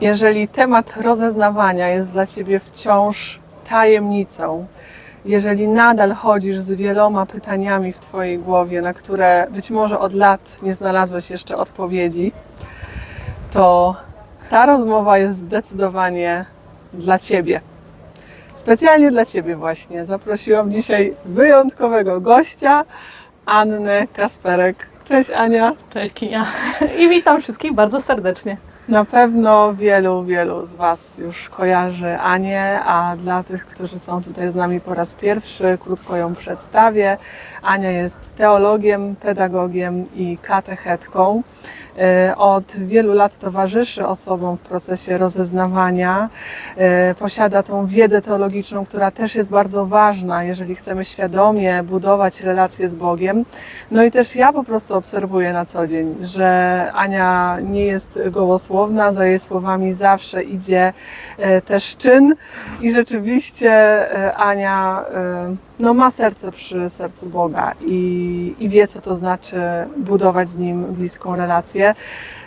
Jeżeli temat rozeznawania jest dla Ciebie wciąż tajemnicą, jeżeli nadal chodzisz z wieloma pytaniami w Twojej głowie, na które być może od lat nie znalazłeś jeszcze odpowiedzi, to ta rozmowa jest zdecydowanie dla Ciebie. Specjalnie dla Ciebie właśnie zaprosiłam dzisiaj wyjątkowego gościa, Annę Kasperek. Cześć Ania. Cześć Kinia i witam wszystkich bardzo serdecznie. Na pewno wielu, wielu z Was już kojarzy Anię, a dla tych, którzy są tutaj z nami po raz pierwszy, krótko ją przedstawię. Ania jest teologiem, pedagogiem i katechetką. E, Od wielu lat towarzyszy osobom w procesie rozeznawania. E, Posiada tą wiedzę teologiczną, która też jest bardzo ważna, jeżeli chcemy świadomie budować relacje z Bogiem. No i też ja po prostu obserwuję na co dzień, że Ania nie jest gołosłowna, za jej słowami zawsze idzie e, też czyn i rzeczywiście e, Ania e, no, ma serce przy sercu Boga i, i wie, co to znaczy budować z Nim bliską relację.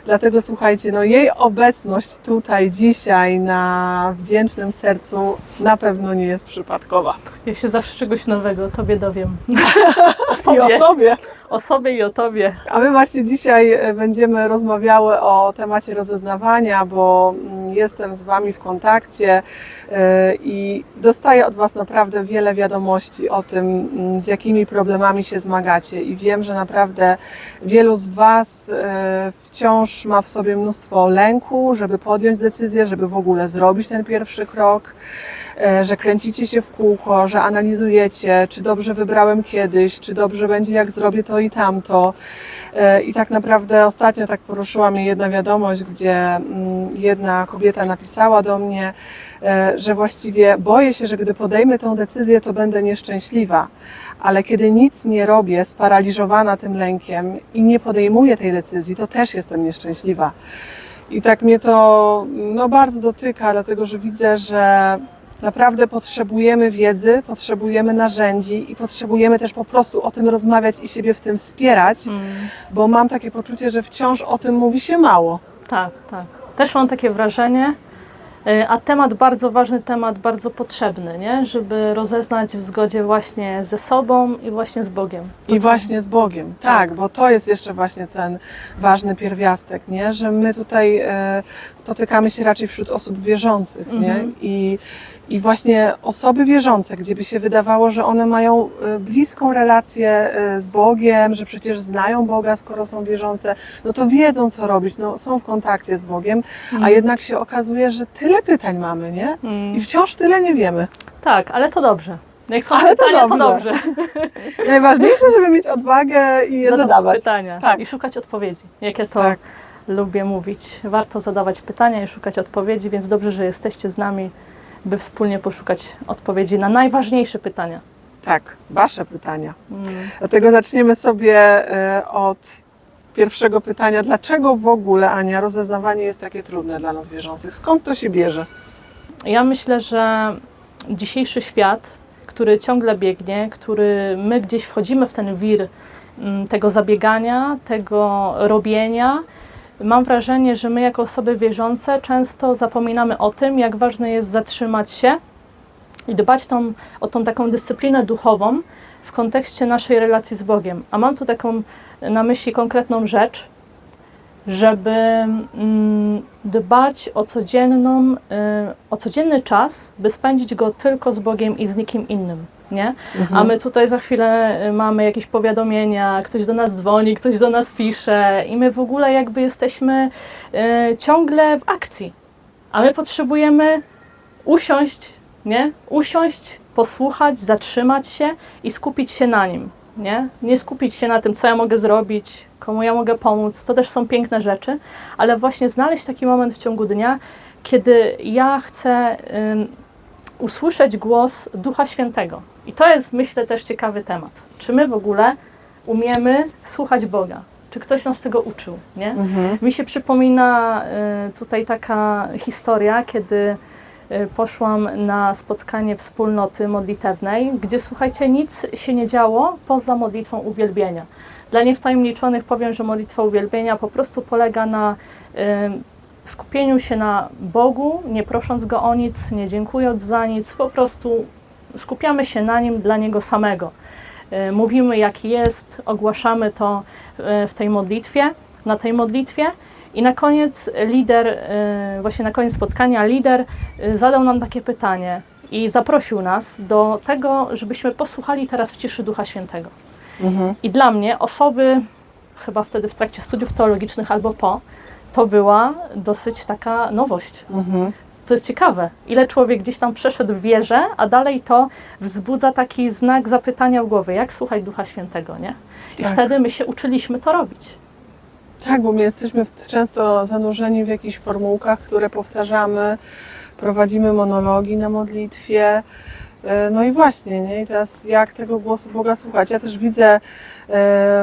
Dlatego słuchajcie, no jej obecność tutaj dzisiaj na wdzięcznym sercu na pewno nie jest przypadkowa. Ja się zawsze czegoś nowego Tobie dowiem. O I sobie, o sobie. o sobie i o Tobie. A my właśnie dzisiaj e, będziemy rozmawiały o temacie rozeznawania, bo mm, jestem z Wami w kontakcie e, i dostaję od Was naprawdę wiele wiadomości o tym, mm, z jakimi problemami się zmagacie. I wiem, że naprawdę wielu z Was e, wciąż ma w sobie mnóstwo lęku, żeby podjąć decyzję, żeby w ogóle zrobić ten pierwszy krok że kręcicie się w kółko, że analizujecie, czy dobrze wybrałem kiedyś, czy dobrze będzie, jak zrobię to i tamto. E, I tak naprawdę ostatnio tak poruszyła mnie jedna wiadomość, gdzie mm, jedna kobieta napisała do mnie, e, że właściwie boję się, że gdy podejmę tą decyzję, to będę nieszczęśliwa. Ale kiedy nic nie robię, sparaliżowana tym lękiem i nie podejmuję tej decyzji, to też jestem nieszczęśliwa. I tak mnie to no, bardzo dotyka, dlatego że widzę, że naprawdę potrzebujemy wiedzy, potrzebujemy narzędzi i potrzebujemy też po prostu o tym rozmawiać i siebie w tym wspierać, bo mam takie poczucie, że wciąż o tym mówi się mało. Tak, tak. Też mam takie wrażenie. Y, A temat bardzo ważny, temat bardzo potrzebny, nie? żeby rozeznać w zgodzie właśnie ze sobą i właśnie z Bogiem. To I co- właśnie z Bogiem, tak, bo to jest jeszcze właśnie ten ważny pierwiastek, nie? że my tutaj e, spotykamy się raczej wśród osób wierzących nie? Mhm. I, i właśnie osoby wierzące, gdzie by się wydawało, że one mają e, bliską relację e, z Bogiem, że przecież znają Boga, skoro są wierzące, no to wiedzą, co robić, no, są w kontakcie z Bogiem, a Mhm. jednak się okazuje, że tyle pytań mamy, nie? Mm. I wciąż tyle nie wiemy. Tak, ale to dobrze. Jak są Ale to pytania, to dobrze. dobrze. Najważniejsze, żeby mieć odwagę i je Zadawać zadawać. pytania Tak. i szukać odpowiedzi. Jak ja to Tak. lubię mówić. Warto zadawać pytania i szukać odpowiedzi, więc dobrze, że jesteście z nami, by wspólnie poszukać odpowiedzi na najważniejsze pytania. Tak, Wasze pytania. Mm. Dlatego zaczniemy sobie e, od pierwszego pytania. Dlaczego w ogóle, Ania, rozeznawanie jest takie trudne dla nas wierzących? Skąd to się bierze? Ja myślę, że dzisiejszy świat, który ciągle biegnie, który my gdzieś wchodzimy w ten wir mm, tego zabiegania, tego robienia, mam wrażenie, że my jako osoby wierzące często zapominamy o tym, jak ważne jest zatrzymać się i dbać tą, o tą taką dyscyplinę duchową w kontekście naszej relacji z Bogiem. A mam tu taką na myśli konkretną rzecz, żeby mm, dbać o codzienną, y, o codzienny czas, by spędzić go tylko z Bogiem i z nikim innym. Nie? A my tutaj za chwilę y, mamy jakieś powiadomienia, ktoś do nas dzwoni, ktoś do nas pisze i my w ogóle jakby jesteśmy y, ciągle w akcji. A my potrzebujemy usiąść, nie? Usiąść, posłuchać, zatrzymać się i skupić się na nim, nie? Nie skupić się na tym, co ja mogę zrobić, komu ja mogę pomóc. To też są piękne rzeczy, ale właśnie znaleźć taki moment w ciągu dnia, kiedy ja chcę ym, usłyszeć głos Ducha Świętego. I to jest, myślę, też ciekawy temat. Czy my w ogóle umiemy słuchać Boga? Czy ktoś nas tego uczył, nie? Mhm. Mi się przypomina y, tutaj taka historia, kiedy y, poszłam na spotkanie wspólnoty modlitewnej, gdzie słuchajcie, nic się nie działo poza modlitwą uwielbienia. Dla niewtajemniczonych powiem, że modlitwa uwielbienia po prostu polega na y, skupieniu się na Bogu, nie prosząc Go o nic, nie dziękując za nic, po prostu skupiamy się na Nim dla Niego samego. E, Mówimy jaki jest, ogłaszamy to e, w tej modlitwie, na tej modlitwie i na koniec lider, e, właśnie na koniec spotkania lider zadał nam takie pytanie i zaprosił nas do tego, żebyśmy posłuchali teraz w ciszy Ducha Świętego. Mhm. I dla mnie osoby, chyba wtedy w trakcie studiów teologicznych albo po, to była dosyć taka nowość. Mhm. To jest ciekawe, ile człowiek gdzieś tam przeszedł w wierze, a dalej to wzbudza taki znak zapytania w głowie, jak słuchać Ducha Świętego, nie? I Tak. wtedy my się uczyliśmy to robić. Tak, bo my jesteśmy często zanurzeni w jakichś formułkach, które powtarzamy, prowadzimy monologi na modlitwie. E, No i właśnie, nie? I teraz jak tego głosu Boga słuchać? Ja też widzę e,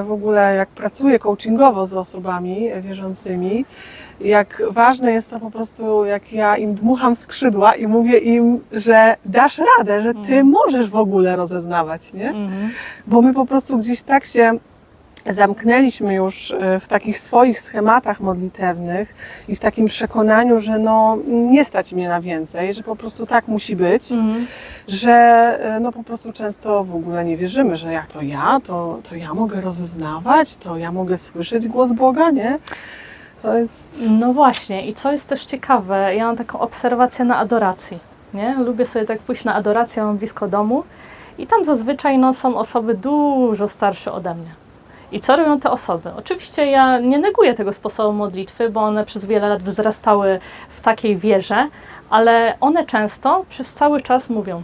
w ogóle, jak pracuję coachingowo z osobami wierzącymi, jak ważne jest to po prostu, jak ja im dmucham skrzydła i mówię im, że dasz radę, że ty Mhm. możesz w ogóle rozeznawać, nie? Mhm. bo my po prostu gdzieś tak się zamknęliśmy już e, w takich swoich schematach modlitewnych i w takim przekonaniu, że no nie stać mnie na więcej, że po prostu tak musi być, Mhm. że e, no po prostu często w ogóle nie wierzymy, że jak to ja, to, to ja mogę rozeznawać, to ja mogę słyszeć głos Boga, nie? To jest... No właśnie, i co jest też ciekawe, ja mam taką obserwację na adoracji. Nie? Lubię sobie tak pójść na adorację, mam blisko domu i tam zazwyczaj no, są osoby dużo starsze ode mnie. I co robią te osoby? Oczywiście ja nie neguję tego sposobu modlitwy, bo one przez wiele lat wzrastały w takiej wierze, ale one często przez cały czas mówią.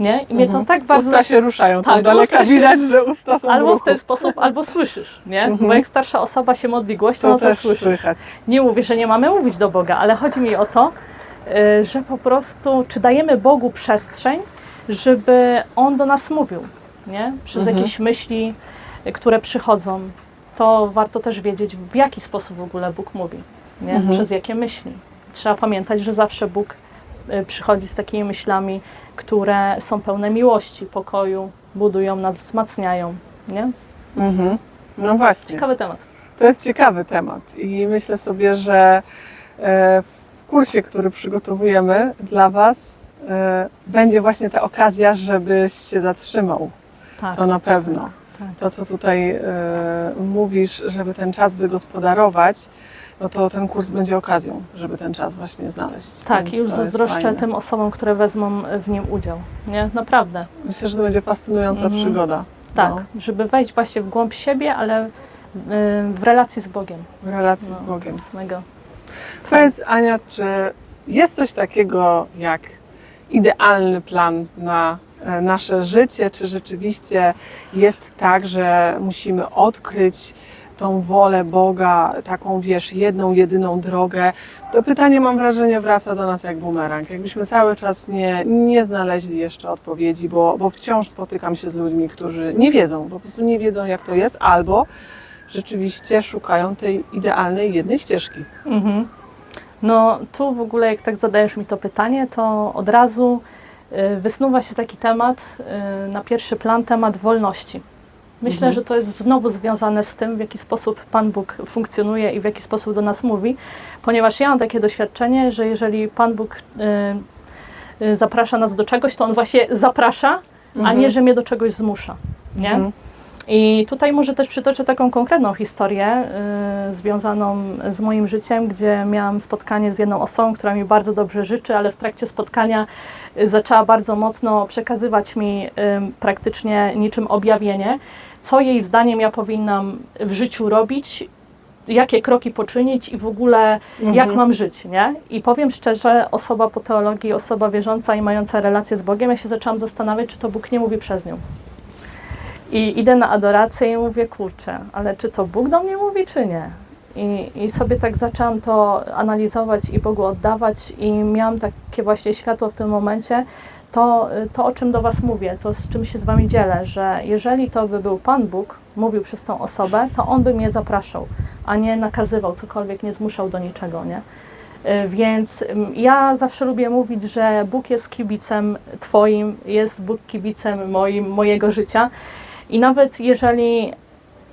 Nie? I mnie to Mhm. tak bardzo Usta się ruszają, to Tak, z daleka się- widać, że usta są albo w ten sposób, albo słyszysz, nie? Mhm. Bo jak starsza osoba się modli głośno, To no to też słyszysz. słychać. Nie mówię, że nie mamy mówić do Boga, ale chodzi mi o to, y, że po prostu, czy dajemy Bogu przestrzeń, żeby On do nas mówił, nie? Przez Mhm. jakieś myśli, y, które przychodzą. To warto też wiedzieć, w jaki sposób w ogóle Bóg mówi, nie? Mhm. Przez jakie myśli. Trzeba pamiętać, że zawsze Bóg y, przychodzi z takimi myślami, które są pełne miłości, pokoju, budują nas, wzmacniają, nie? Mhm. No właśnie. Ciekawy temat. To jest ciekawy temat i myślę sobie, że e, w kursie, który przygotowujemy dla Was, e, będzie właśnie ta okazja, żebyś się zatrzymał. Tak. To na pewno. Tak. To, co tutaj e, mówisz, żeby ten czas wygospodarować, no to ten kurs będzie okazją, żeby ten czas właśnie znaleźć. Tak, Więc i już zazdroszczę tym osobom, które wezmą w nim udział. Nie, naprawdę. Myślę, że to będzie fascynująca Mhm. przygoda. Tak, No, żeby wejść właśnie w głąb siebie, ale y, w relacji z Bogiem. w relacji z No, Bogiem. To jest mega. Powiedz Ania, czy jest coś takiego jak idealny plan na e, nasze życie, czy rzeczywiście jest tak, że musimy odkryć tą wolę Boga, taką wiesz, jedną, jedyną drogę? To pytanie mam wrażenie wraca do nas jak bumerang. Jakbyśmy cały czas nie, nie znaleźli jeszcze odpowiedzi, bo, bo wciąż spotykam się z ludźmi, którzy nie wiedzą, po prostu nie wiedzą jak to jest, albo rzeczywiście szukają tej idealnej jednej ścieżki. Mhm. No tu w ogóle jak tak zadajesz mi to pytanie, to od razu wysnuwa się taki temat, y, na pierwszy plan temat wolności. Myślę, Mhm. że to jest znowu związane z tym, w jaki sposób Pan Bóg funkcjonuje i w jaki sposób do nas mówi, ponieważ ja mam takie doświadczenie, że jeżeli Pan Bóg y, y, zaprasza nas do czegoś, to On właśnie zaprasza, a nie, że mnie do czegoś zmusza. Nie? Mhm. I tutaj może też przytoczę taką konkretną historię y, związaną z moim życiem, gdzie miałam spotkanie z jedną osobą, która mi bardzo dobrze życzy, ale w trakcie spotkania zaczęła bardzo mocno przekazywać mi y, praktycznie niczym objawienie, co jej zdaniem ja powinnam w życiu robić, jakie kroki poczynić i w ogóle jak Mhm. mam żyć, nie? I powiem szczerze, osoba po teologii, osoba wierząca i mająca relację z Bogiem, ja się zaczęłam zastanawiać, czy to Bóg nie mówi przez nią. I idę na adorację i mówię, kurczę, ale czy to Bóg do mnie mówi, czy nie? I, I sobie tak zaczęłam to analizować i Bogu oddawać i miałam takie właśnie światło w tym momencie, to, to o czym do Was mówię, to z czym się z Wami dzielę, że jeżeli to by był Pan Bóg, mówił przez tą osobę, to On by mnie zapraszał, a nie nakazywał cokolwiek, nie zmuszał do niczego, nie? Y, Więc ym, ja zawsze lubię mówić, że Bóg jest kibicem Twoim, jest Bóg kibicem moim, mojego życia. I nawet jeżeli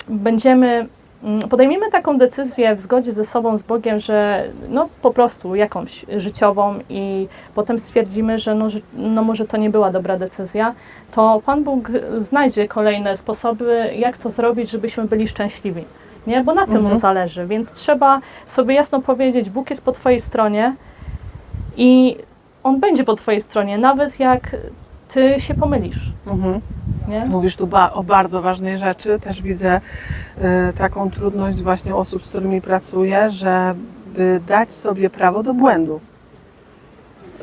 będziemy mm, podejmiemy taką decyzję w zgodzie ze sobą, z Bogiem, że no po prostu jakąś życiową i potem stwierdzimy, że no, że no może to nie była dobra decyzja, to Pan Bóg znajdzie kolejne sposoby, jak to zrobić, żebyśmy byli szczęśliwi. Nie? Bo na tym Mhm. mu zależy, więc trzeba sobie jasno powiedzieć, Bóg jest po Twojej stronie i On będzie po Twojej stronie, nawet jak Ty się pomylisz. Mhm. Nie? Mówisz tu ba- o bardzo ważnej rzeczy. Też widzę y, taką trudność właśnie osób, z którymi pracuję, żeby dać sobie prawo do błędu.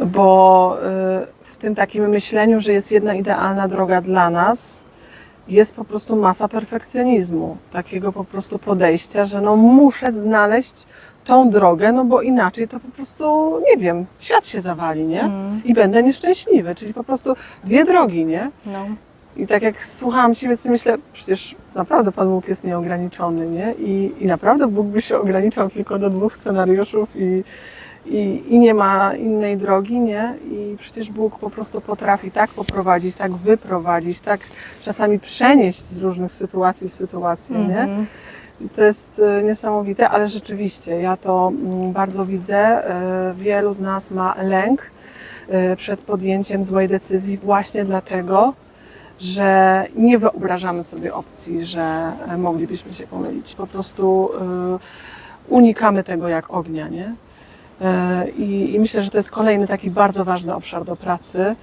Bo y, w tym takim myśleniu, że jest jedna idealna droga dla nas, jest po prostu masa perfekcjonizmu, takiego po prostu podejścia, że no muszę znaleźć tą drogę, no bo inaczej to po prostu, nie wiem, świat się zawali, nie? Mm, I będę nieszczęśliwy, czyli po prostu dwie drogi, nie? no. I tak jak słuchałam Ciebie, to myślę, przecież naprawdę Pan Bóg jest nieograniczony, nie? I, i naprawdę Bóg by się ograniczał tylko do dwóch scenariuszów i, i, i nie ma innej drogi, nie? I przecież Bóg po prostu potrafi tak poprowadzić, tak wyprowadzić, tak czasami przenieść z różnych sytuacji w sytuację, nie? Mhm. I to jest e, niesamowite, ale rzeczywiście ja to mm, bardzo widzę. E, Wielu z nas ma lęk e, przed podjęciem złej decyzji właśnie dlatego, że nie wyobrażamy sobie opcji, że e, moglibyśmy się pomylić. Po prostu e, unikamy tego jak ognia, nie? E, I, I myślę, że to jest kolejny taki bardzo ważny obszar do pracy,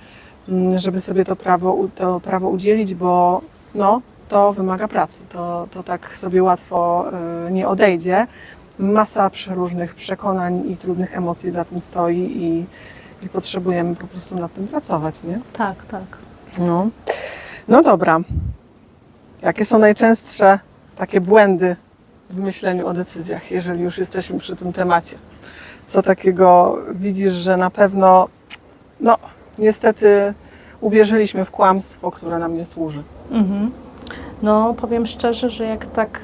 mm, żeby sobie to prawo, to prawo udzielić, bo no, to wymaga pracy. To, to tak sobie łatwo nie odejdzie. Masa przeróżnych przekonań i trudnych emocji za tym stoi i, i potrzebujemy po prostu nad tym pracować, nie? Tak, tak. No. No dobra. Jakie są najczęstsze takie błędy w myśleniu o decyzjach, jeżeli już jesteśmy przy tym temacie? Co takiego widzisz, że na pewno, no, niestety uwierzyliśmy w kłamstwo, które nam nie służy? Mhm. No, powiem szczerze, że jak tak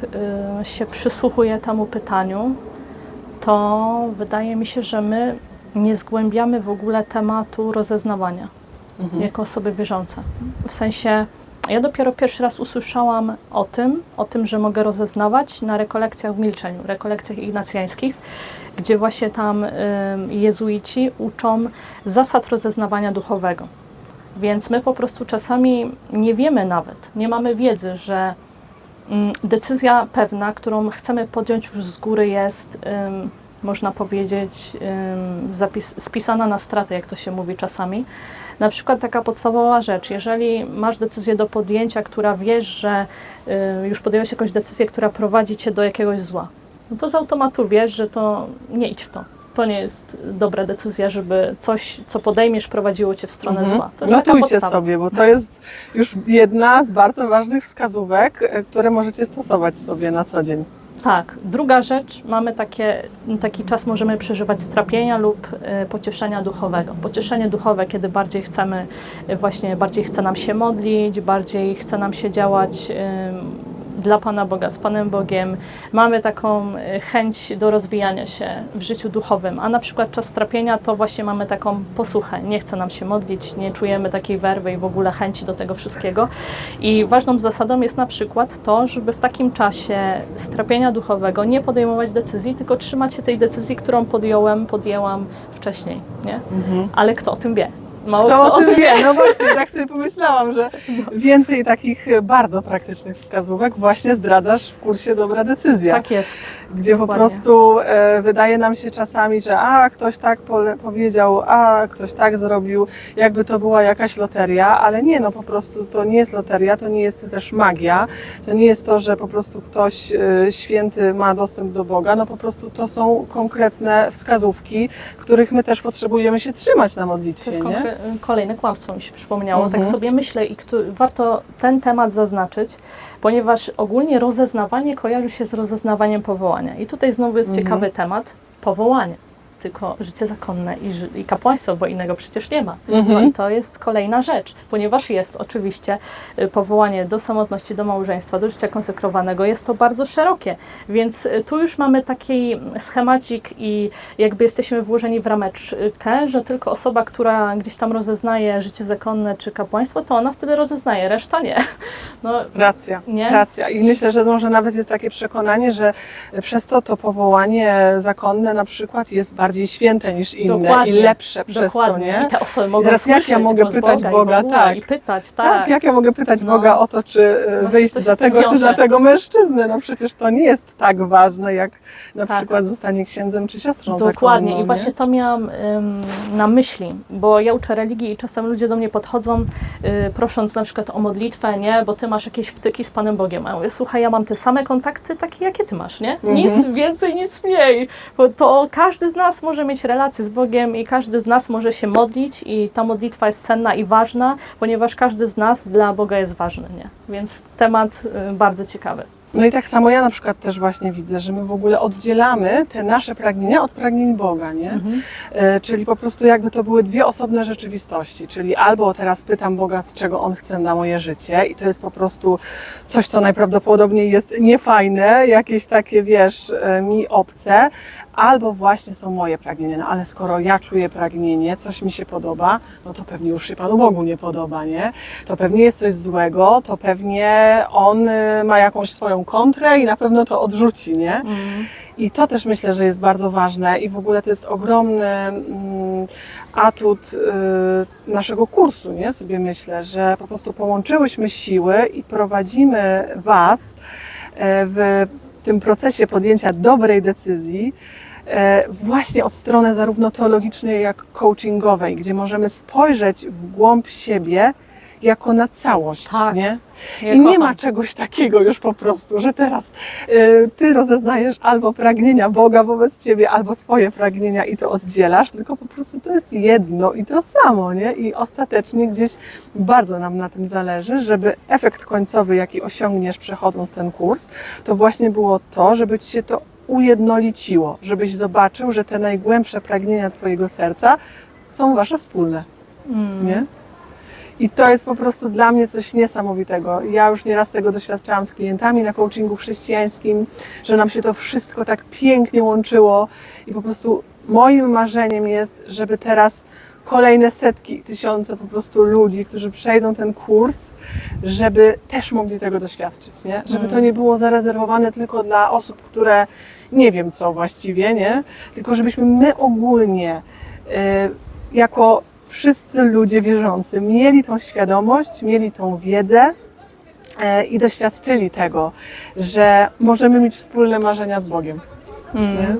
y, się przysłuchuję temu pytaniu, to wydaje mi się, że my nie zgłębiamy w ogóle tematu rozeznawania Mhm. jako osoby wierzące. W sensie, ja dopiero pierwszy raz usłyszałam o tym, o tym, że mogę rozeznawać na rekolekcjach w milczeniu, rekolekcjach ignacjańskich, gdzie właśnie tam y, jezuici uczą zasad rozeznawania duchowego. Więc my po prostu czasami nie wiemy nawet, nie mamy wiedzy, że decyzja pewna, którą chcemy podjąć już z góry jest, ym, można powiedzieć, ym, zapis, spisana na stratę, jak to się mówi czasami. Na przykład taka podstawowa rzecz, jeżeli masz decyzję do podjęcia, która wiesz, że y, już podjąłeś jakąś decyzję, która prowadzi cię do jakiegoś zła, no to z automatu wiesz, że to nie idź w to. To nie jest dobra decyzja, żeby coś, co podejmiesz, prowadziło cię w stronę Mhm. zła. To Notujcie sobie, bo to jest już jedna z bardzo ważnych wskazówek, e, które możecie stosować sobie na co dzień. Tak. Druga rzecz, mamy takie, taki czas, możemy przeżywać strapienia lub e, pocieszenia duchowego. Pocieszenie duchowe, kiedy bardziej chcemy, e, właśnie bardziej chce nam się modlić, bardziej chce nam się działać em, dla Pana Boga, z Panem Bogiem. Mamy taką e, chęć do rozwijania się w życiu duchowym, a na przykład czas strapienia to właśnie mamy taką posłuchę. Nie chce nam się modlić, nie czujemy takiej werwy i w ogóle chęci do tego wszystkiego. I ważną zasadą jest na przykład to, żeby w takim czasie strapienia duchowego nie podejmować decyzji, tylko trzymać się tej decyzji, którą podjąłem, podjęłam wcześniej, nie? Ale kto o tym wie? Mało kto o tym wie, no właśnie, tak sobie pomyślałam, że więcej takich e, bardzo praktycznych wskazówek właśnie zdradzasz w kursie Dobra Decyzja. Tak jest. gdzie po Dokładnie. prostu e, wydaje nam się czasami, że a ktoś tak powiedział, a ktoś tak zrobił, jakby to była jakaś loteria, ale nie, no po prostu to nie jest loteria, to nie jest też magia, to nie jest to, że po prostu ktoś e, święty ma dostęp do Boga, no po prostu to są konkretne wskazówki, których my też potrzebujemy się trzymać na modlitwie, nie? Kolejne kłamstwo mi się przypomniało. Mhm. Tak sobie myślę i warto ten temat zaznaczyć, ponieważ ogólnie rozeznawanie kojarzy się z rozeznawaniem powołania. I tutaj znowu jest Mhm. ciekawy temat powołania. Tylko życie zakonne i, ży- i kapłaństwo, bo innego przecież nie ma. Mhm. No i to jest kolejna rzecz, ponieważ jest oczywiście y, powołanie do samotności, do małżeństwa, do życia konsekrowanego, jest to bardzo szerokie, więc y, tu już mamy taki schemacik i jakby jesteśmy włożeni w rameczkę, że tylko osoba, która gdzieś tam rozeznaje życie zakonne czy kapłaństwo, to ona wtedy rozeznaje, reszta nie. No, Racja, Nie? racja. I myślę, że może nawet jest takie przekonanie, że przez to to powołanie zakonne na przykład jest bardziej święte niż inne Dokładnie. i lepsze przez dokładnie. to, nie? I te osoby mogą teraz jak ja mogę pytać Boga, Boga, ogóle, tak. i pytać, Tak, tak. jak ja mogę pytać No. Boga o to, czy e, Właśnie wyjść za tego, czy za tego mężczyznę? No przecież to nie jest tak ważne, jak na Tak. przykład zostanie księdzem czy siostrą Dokładnie zakonną, i właśnie to miałam ym, na myśli, bo ja uczę religii i czasem ludzie do mnie podchodzą y, prosząc na przykład o modlitwę, nie, bo ty masz jakieś wtyki z Panem Bogiem. A ja mówię, słuchaj, ja mam te same kontakty takie, jakie ty masz, nie? Mhm. Nic więcej, nic mniej, bo to każdy z nas może mieć relację z Bogiem i każdy z nas może się modlić i ta modlitwa jest cenna i ważna, ponieważ każdy z nas dla Boga jest ważny, nie? Więc temat y, bardzo ciekawy. No i tak samo ja na przykład też właśnie widzę, że my w ogóle oddzielamy te nasze pragnienia od pragnień Boga, nie? Mhm. E, Czyli po prostu jakby to były dwie osobne rzeczywistości. Czyli albo teraz pytam Boga, z czego On chce na moje życie i to jest po prostu coś, co najprawdopodobniej jest niefajne, jakieś takie, wiesz, e, mi obce, albo właśnie są moje pragnienia. No ale skoro ja czuję pragnienie, coś mi się podoba, no to pewnie już się Panu Bogu nie podoba, nie? To pewnie jest coś złego, to pewnie On y, ma jakąś swoją kontrę i na pewno to odrzuci, nie? Mhm. I to też myślę, że jest bardzo ważne i w ogóle to jest ogromny mm, atut y, naszego kursu, nie? Sobie myślę, że po prostu połączyłyśmy siły i prowadzimy Was e, w tym procesie podjęcia dobrej decyzji e, właśnie od strony zarówno teologicznej, jak coachingowej, gdzie możemy spojrzeć w głąb siebie jako na całość, Tak. nie? Ja I nie ma czegoś takiego już po prostu, że teraz y, ty rozeznajesz albo pragnienia Boga wobec ciebie, albo swoje pragnienia i to oddzielasz, tylko po prostu to jest jedno i to samo, nie? I ostatecznie gdzieś bardzo nam na tym zależy, żeby efekt końcowy, jaki osiągniesz przechodząc ten kurs, to właśnie było to, żeby ci się to ujednoliciło, żebyś zobaczył, że te najgłębsze pragnienia twojego serca są wasze wspólne Mm. nie? I to jest po prostu dla mnie coś niesamowitego. Ja już nieraz tego doświadczałam z klientami na coachingu chrześcijańskim, że nam się to wszystko tak pięknie łączyło i po prostu moim marzeniem jest, żeby teraz kolejne setki, tysiące po prostu ludzi, którzy przejdą ten kurs, żeby też mogli tego doświadczyć, nie? Żeby to Mm. nie było zarezerwowane tylko dla osób, które nie wiem co właściwie, nie? Tylko żebyśmy my ogólnie y, jako wszyscy ludzie wierzący mieli tą świadomość, mieli tą wiedzę e, i doświadczyli tego, że możemy mieć wspólne marzenia z Bogiem. Mm. Nie?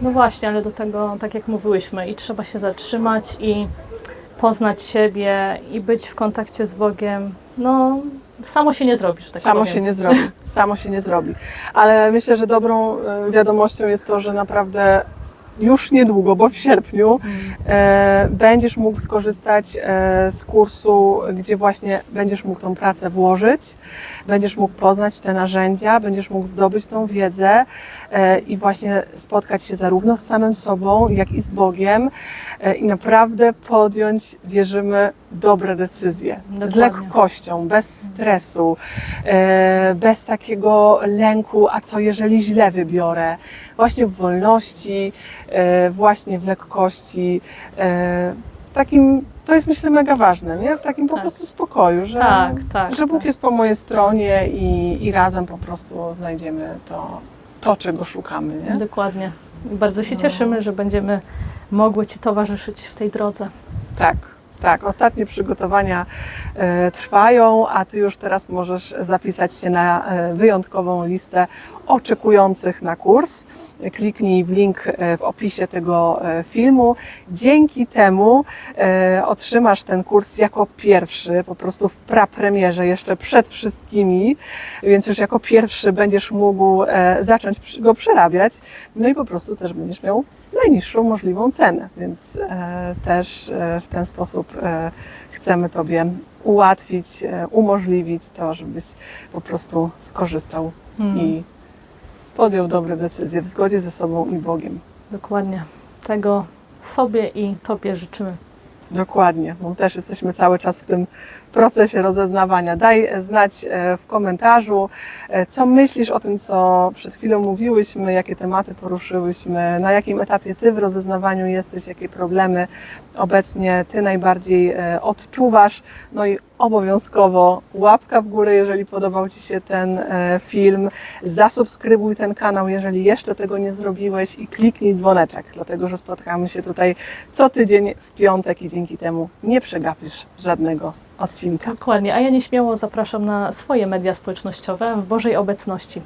No właśnie, ale do tego, tak jak mówiłyśmy, i trzeba się zatrzymać i poznać siebie i być w kontakcie z Bogiem. No, samo się nie zrobisz, tak Samo powiem. się nie zrobi. Samo się nie zrobi. Ale myślę, że dobrą e, wiadomością jest to, że naprawdę już niedługo, bo w sierpniu, Mm. e, będziesz mógł skorzystać e, z kursu, gdzie właśnie będziesz mógł tą pracę włożyć, będziesz mógł poznać te narzędzia, będziesz mógł zdobyć tą wiedzę e, i właśnie spotkać się zarówno z samym sobą, jak i z Bogiem e, i naprawdę podjąć, wierzymy, dobre decyzje. Z Dokładnie. lekkością, bez stresu, e, bez takiego lęku, a co jeżeli źle wybiorę? Właśnie w wolności, właśnie w lekkości. e, Takim, to jest myślę mega ważne, nie? W takim po Tak. prostu spokoju, że, Tak, tak. że Bóg tak. jest po mojej stronie i, i razem po prostu znajdziemy to, to czego szukamy, nie? Dokładnie. Bardzo się No. cieszymy, że będziemy mogły Ci towarzyszyć w tej drodze. Tak, tak. Ostatnie przygotowania e, trwają, a Ty już teraz możesz zapisać się na e, wyjątkową listę oczekujących na kurs. Kliknij w link e, w opisie tego filmu. Dzięki temu otrzymasz ten kurs jako pierwszy, po prostu w prapremierze, jeszcze przed wszystkimi, więc już jako pierwszy będziesz mógł zacząć go przerabiać, no i po prostu też będziesz miał najniższą możliwą cenę, więc e, też e, w ten sposób e, chcemy Tobie ułatwić, umożliwić to, żebyś po prostu skorzystał Mm. i podjął dobre decyzje w zgodzie ze sobą i Bogiem. Dokładnie. Tego sobie i Tobie życzymy. Dokładnie, bo też jesteśmy cały czas w tym procesie rozeznawania. Daj znać e, w komentarzu, e, co myślisz o tym, co przed chwilą mówiłyśmy, jakie tematy poruszyłyśmy, na jakim etapie Ty w rozeznawaniu jesteś, jakie problemy obecnie Ty najbardziej e, odczuwasz. No i obowiązkowo łapka w górę, jeżeli podobał Ci się ten e, film. Zasubskrybuj ten kanał, jeżeli jeszcze tego nie zrobiłeś i kliknij dzwoneczek, dlatego że spotkamy się tutaj co tydzień w piątek i dzięki temu nie przegapisz żadnego odcinka. Dokładnie, a ja nieśmiało zapraszam na swoje media społecznościowe w Bożej obecności.